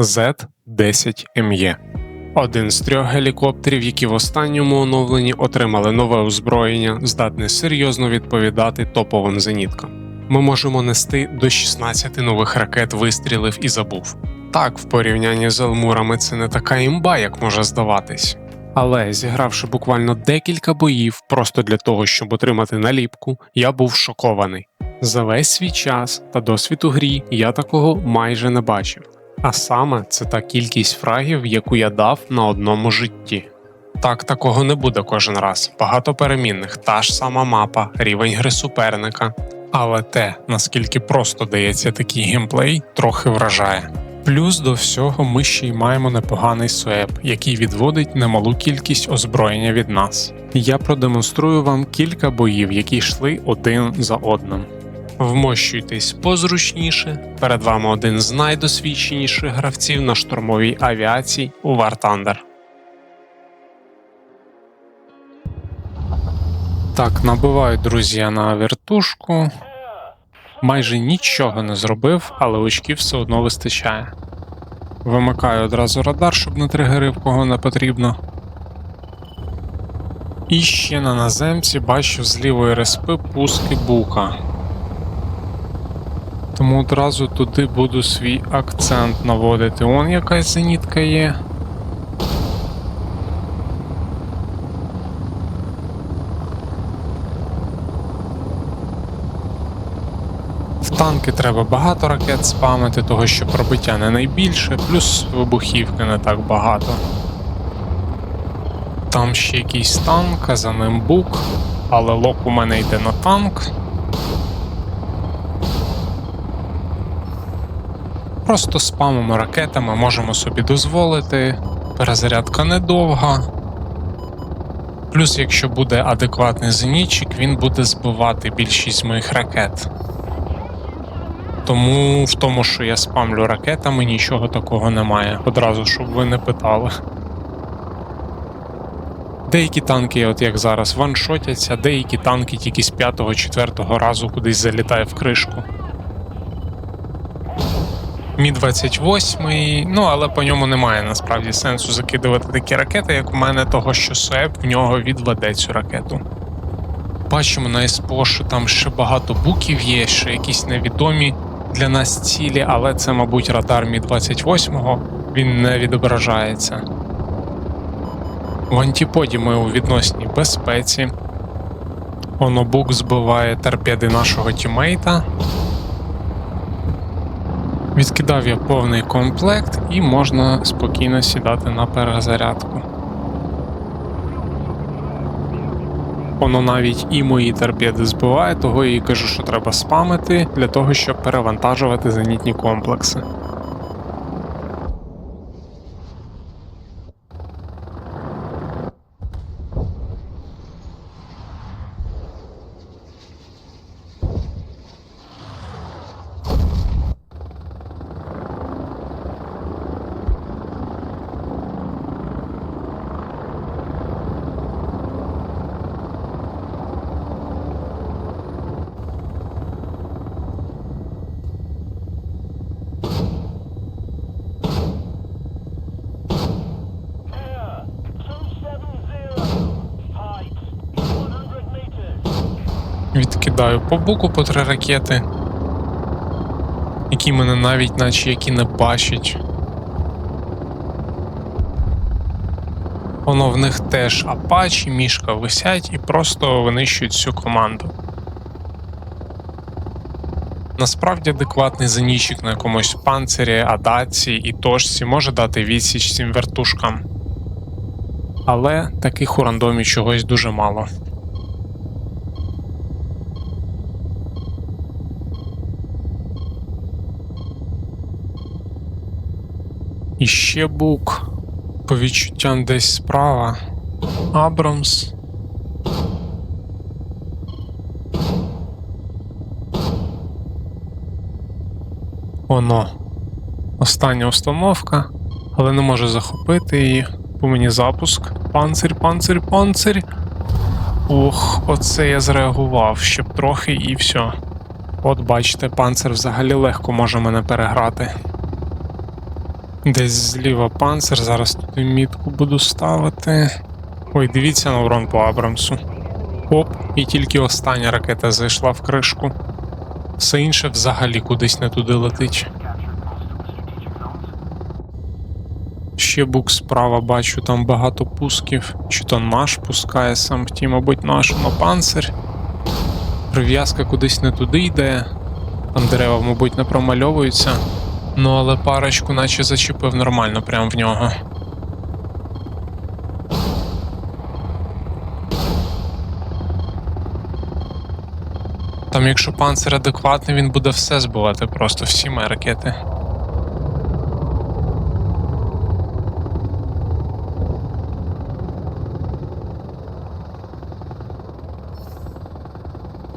Z-10ME. Один з трьох гелікоптерів, які в останньому оновленні отримали нове озброєння, здатне серйозно відповідати топовим зеніткам. Ми можемо нести до 16 нових ракет вистрілив і забув. Так, в порівнянні з Елмурами це не така імба, як може здаватись. Але зігравши буквально декілька боїв просто для того, щоб отримати наліпку, я був шокований. За весь свій час та досвід у грі я такого майже не бачив. А саме це та кількість фрагів, яку я дав на одному житті. Так, такого не буде кожен раз. Багато перемінних, та ж сама мапа, рівень гри суперника. Але те, наскільки просто дається такий геймплей, трохи вражає. Плюс до всього ми ще й маємо непоганий суеп, який відводить немалу кількість озброєння від нас. Я продемонструю вам кілька боїв, які йшли один за одним. Вмощуйтесь позручніше. Перед вами один з найдосвідченіших гравців на штурмовій авіації у War Thunder. Так, набиваю друзі на вертушку. Майже нічого не зробив, але очків все одно вистачає. Вимикаю одразу радар, щоб не тригерив кого не потрібно. І ще на наземці бачу з лівої респи пуски бука. Тому одразу туди буду свій акцент наводити. Он якась зенітка є. В танки треба багато ракет спамити, того що пробиття не найбільше, плюс вибухівки не так багато. Там ще якийсь танк, а за ним бук, але лок у мене йде на танк. Просто спамимо ракетами можемо собі дозволити, перезарядка недовга. Плюс, якщо буде адекватний зенітчик, він буде збивати більшість моїх ракет. Тому в тому, що я спамлю ракетами, нічого такого немає. Одразу, щоб ви не питали. Деякі танки, от як зараз, ваншотяться, деякі танки тільки з 5-4 разу кудись залітає в кришку. Мі 28, ну але по ньому немає насправді сенсу закидувати такі ракети, як у мене, того що СЕП в нього відведе цю ракету. Бачимо на СПО, що там ще багато буків є, ще якісь невідомі для нас цілі, але це, мабуть, радар Мі 28 він не відображається. В антиподі ми у відносній безпеці. Онобук збиває торпеди нашого тімейта. Відкидав я повний комплект і можна спокійно сідати на перезарядку. Воно навіть і мої торпеди збиває, того я і кажу, що треба спамити для того, щоб перевантажувати зенітні комплекси. Відкидаю по буку по три ракети, які мене навіть наче які не бачать. Воно в них теж апачі, мішка висять і просто винищують всю команду. Насправді адекватний зенічик на якомусь панцирі, адаці і точці може дати відсіч цим вертушкам. Але таких у рандомі чогось дуже мало. І ще бук. По відчуттям десь справа. Абрамс. Оно. Остання установка, але не може захопити її. По мені запуск. Панцир, панцир, панцир. Ох, оце я зреагував, щоб трохи і все. От бачите, панцир взагалі легко може мене переграти. Десь зліва панцир, зараз туди мітку буду ставити. Ой, дивіться на урон по Абрамсу. Оп, і тільки остання ракета зайшла в кришку. Все інше взагалі кудись не туди летить. Ще бук справа бачу, там багато пусків. Чи то наш пускає сам втім, мабуть, наш, но панцир. Прив'язка кудись не туди йде. Там дерева, мабуть, не промальовуються. Ну, але парочку наче зачепив нормально прям в нього. Там, якщо панцир адекватний, він буде все збивати, просто всі мої ракети.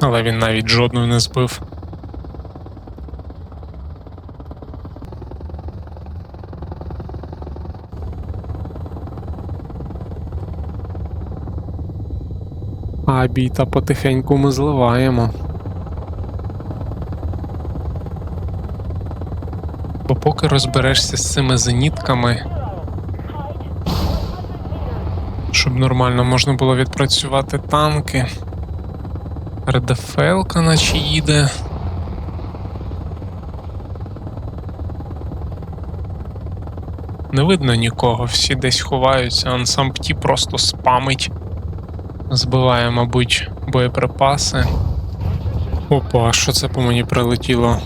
Але він навіть жодної не збив. А біта потихеньку ми зливаємо. Бо поки розберешся з цими зенітками, щоб нормально можна було відпрацювати танки. РДФЛ-ка наче їде. Не видно нікого, всі десь ховаються, ансампті просто спамить. Збиває, мабуть, боєприпаси. Опа, що це по мені прилетіло?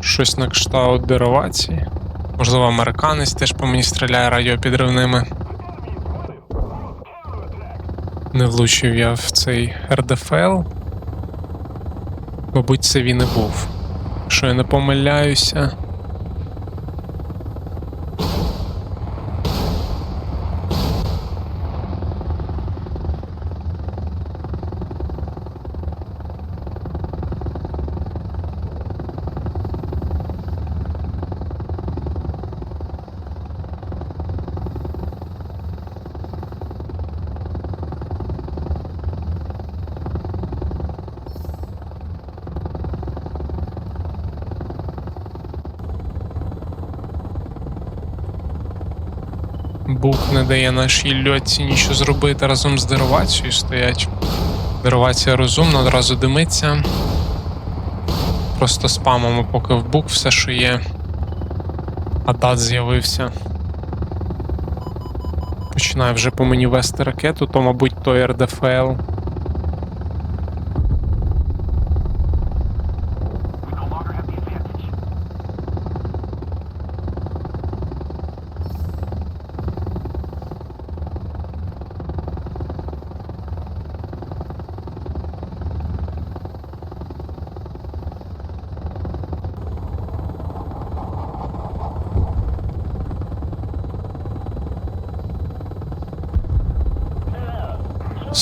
Щось на кшталт деровації. Можливо, американець теж по мені стріляє радіопідривними. Не влучив я в цей РДФЛ. Мабуть, це він і був. Якщо я не помиляюся. Бук не дає нашій льотці нічого зробити разом з деривацією стоять. Деровація розумна, одразу димиться. Просто спамимо поки в бук все, що є. А дат з'явився. Починає вже по мені вести ракету, то, мабуть, той РДФЛ.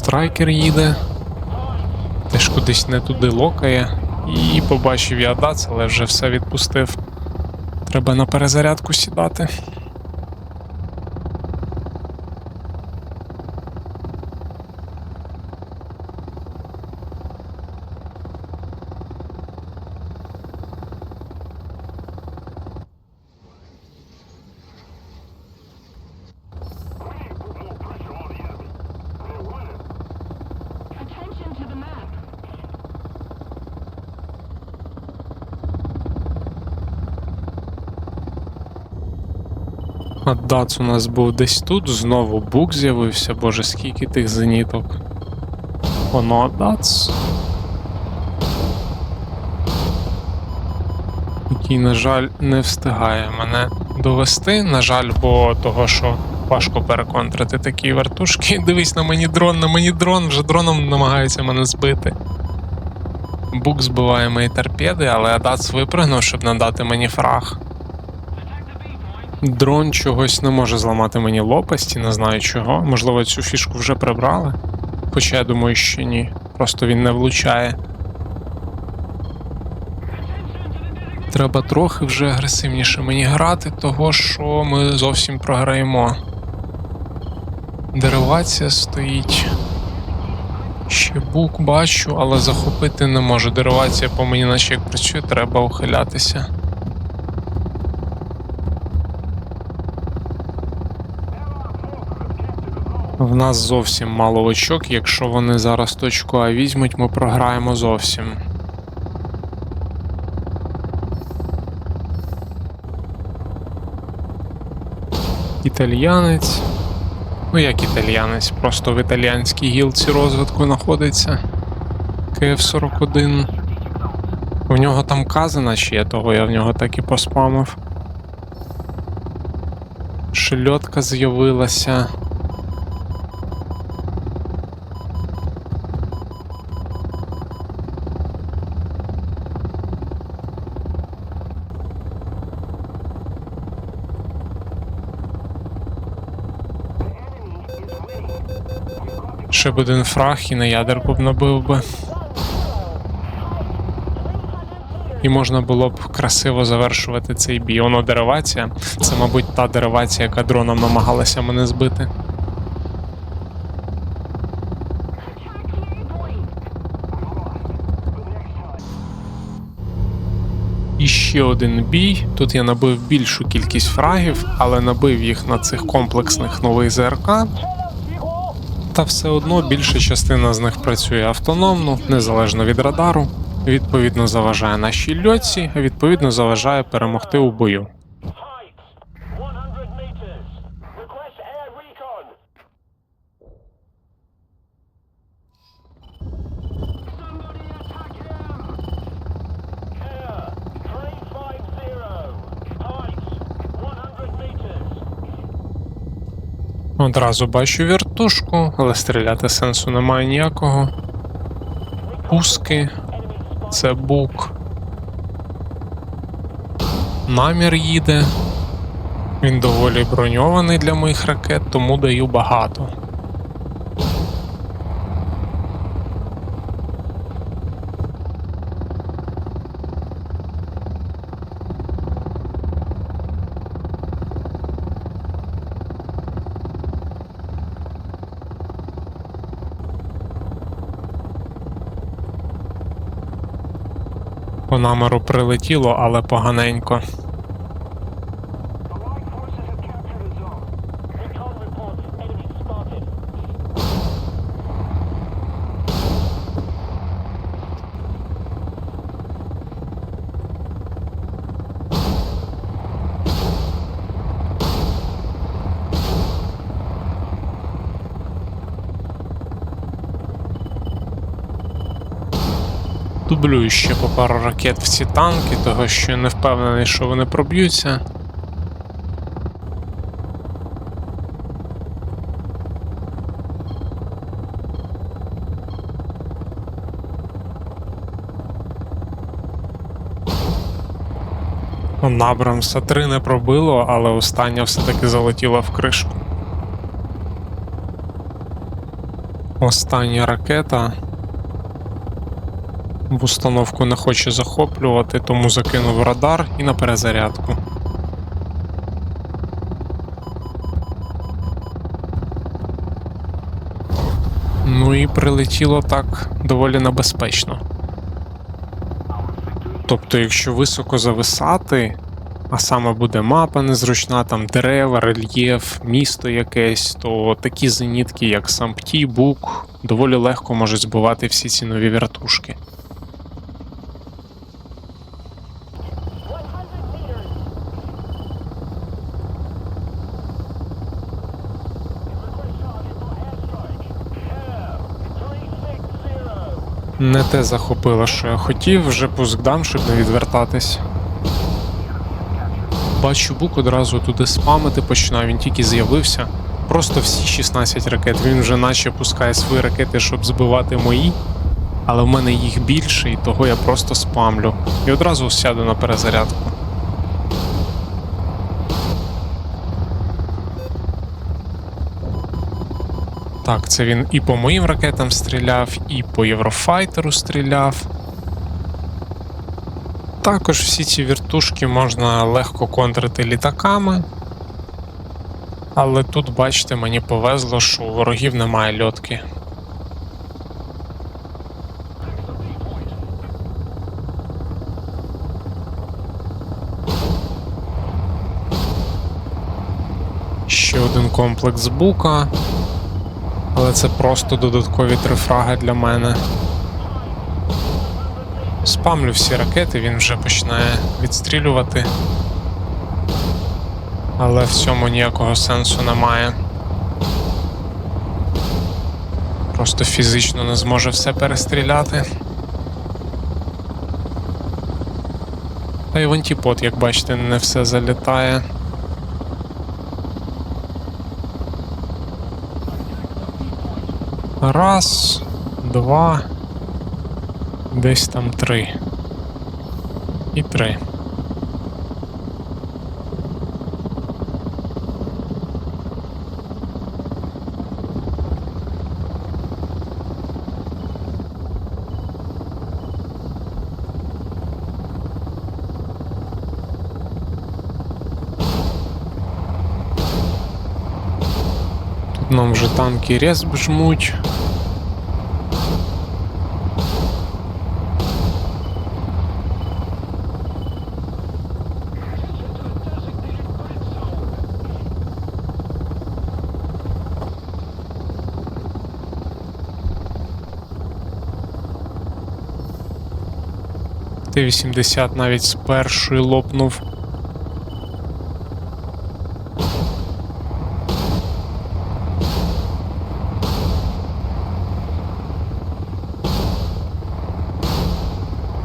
Страйкер їде. Теж кудись не туди локає. І побачив я дац, але вже все відпустив. Треба на перезарядку сідати. А дац у нас був десь тут, знову бук з'явився, боже, скільки тих зеніток. Воно дац. Який, на жаль, не встигає мене довести. На жаль, бо того, що важко переконтрити такі вертушки. Дивись на мені дрон, на мені дрон, вже дроном намагається мене збити. Бук збиває мої торпеди, але Адац випрыгнув, щоб надати мені фраг. Дрон чогось не може зламати мені лопасті, не знаю чого. Можливо, цю фішку вже прибрали. Хоча я думаю, що ні. Просто він не влучає. Треба трохи вже агресивніше мені грати, того що ми зовсім програємо. Деривація стоїть. Ще бук бачу, але захопити не можу. Деривація по мені наче як працює, треба ухилятися. В нас зовсім мало очок. Якщо вони зараз точку А візьмуть, ми програємо зовсім. Італіянець. Ну як італіянець, просто в італіянській гілці розвитку знаходиться. КФ-41. У нього там казана чи є, того я в нього так і поспамив. Шельотка з'явилася. Ще б один фраг і на ядерку б набив би. І можна було б красиво завершувати цей бій. Воно деривація. Це, мабуть, та деривація, яка дроном намагалася мене збити. І ще один бій. Тут я набив більшу кількість фрагів, але набив їх на цих комплексних новий ЗРК. Та все одно більша частина з них працює автономно, незалежно від радару. Відповідно, заважає нашій льотці, відповідно заважає перемогти у бою. Одразу бачу вертушку, але стріляти сенсу немає ніякого. Пуски, це бук. Намір їде. Він доволі броньований для моїх ракет, тому даю багато. По намеру прилетіло, але поганенько. Дублюю ще по пару ракет в ці танки, того що не впевнений, що вони проб'ються. Набрамса 3 не пробило, але остання все-таки залетіла в кришку. Остання ракета в установку не хоче захоплювати, тому закинув радар і на перезарядку. Ну і прилетіло так доволі небезпечно. Тобто, якщо високо зависати, а саме буде мапа незручна, там дерева, рельєф, місто якесь, то такі зенітки, як Сампті, Бук, доволі легко можуть збивати всі ці нові вертушки. Не те захопило, що я хотів, вже пуск дам, щоб не відвертатись. Бачу бук одразу туди спамити починав, він тільки з'явився. Просто всі 16 ракет. Він вже наче пускає свої ракети, щоб збивати мої. Але в мене їх більше, і того я просто спамлю. І одразу сяду на перезарядку. Так, це він і по моїм ракетам стріляв, і по Єврофайтеру стріляв. Також всі ці вертушки можна легко контрити літаками. Але тут, бачите, мені повезло, що у ворогів немає льотки. Ще один комплекс бука. Але це просто додаткові три фраги для мене. Спамлю всі ракети, він вже починає відстрілювати. Але в цьому ніякого сенсу немає. Просто фізично не зможе все перестріляти. Та й вантіпот, як бачите, не все залітає. Раз, два, десь там три. І три. Вже танки респ жмуть. Т-80 навіть з першої лопнув.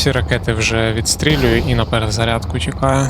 Всі ракети вже відстрілюю і на перезарядку чекаю.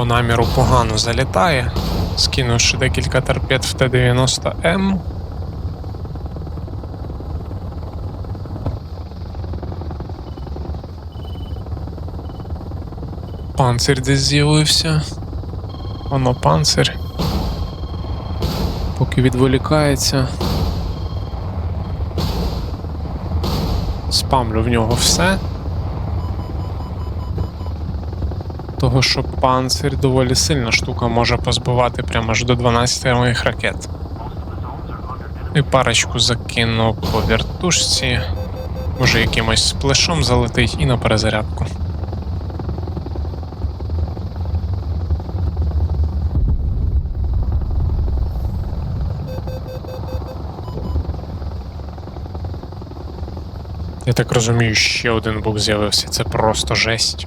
По наміру погано залітає, скинувши декілька торпед в Т-90М. Панцир десь з'явився. Воно панцир. Поки відволікається. Спамлю в нього все. Того, що панцир доволі сильна штука може позбивати прямо аж до 12 моїх ракет. І парочку закину по вертушці. Може якимось сплешом залетить і на перезарядку. Я так розумію, ще один бук з'явився. Це просто жесть.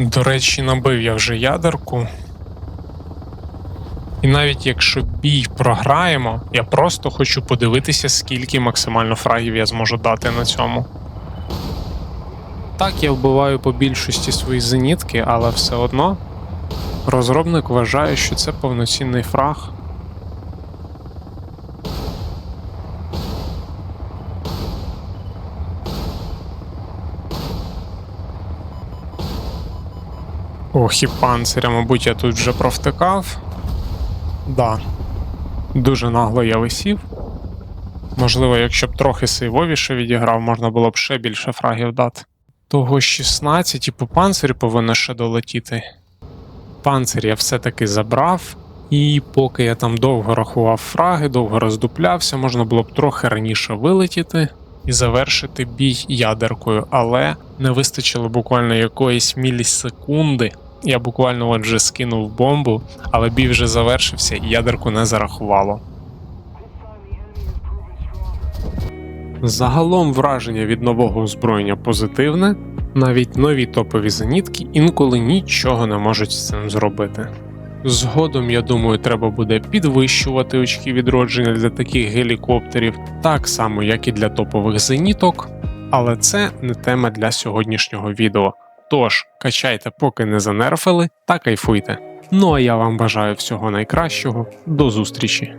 До речі, набив я вже ядерку. І навіть якщо бій програємо, я просто хочу подивитися, скільки максимально фрагів я зможу дати на цьому. Так, я вбиваю по більшості свої зенітки, але все одно розробник вважає, що це повноцінний фраг. Ох, і панциря, мабуть, я тут вже провтикав. Да. Дуже нагло я висів. Можливо, якщо б трохи сейвовіше відіграв, можна було б ще більше фрагів дати. Того 16 і по панцирі повинно ще долетіти. Панцир я все-таки забрав. І поки я там довго рахував фраги, довго роздуплявся, можна було б трохи раніше вилетіти і завершити бій ядеркою, але не вистачило буквально якоїсь мілісекунди. Я буквально от вже скинув бомбу, але бій вже завершився і ядерку не зарахувало. Загалом враження від нового озброєння позитивне. Навіть нові топові зенітки інколи нічого не можуть з цим зробити. Згодом, я думаю, треба буде підвищувати очки відродження для таких гелікоптерів, так само як і для топових зеніток. Але це не тема для сьогоднішнього відео. Тож качайте, поки не занерфили, та кайфуйте. Ну а я вам бажаю всього найкращого. До зустрічі!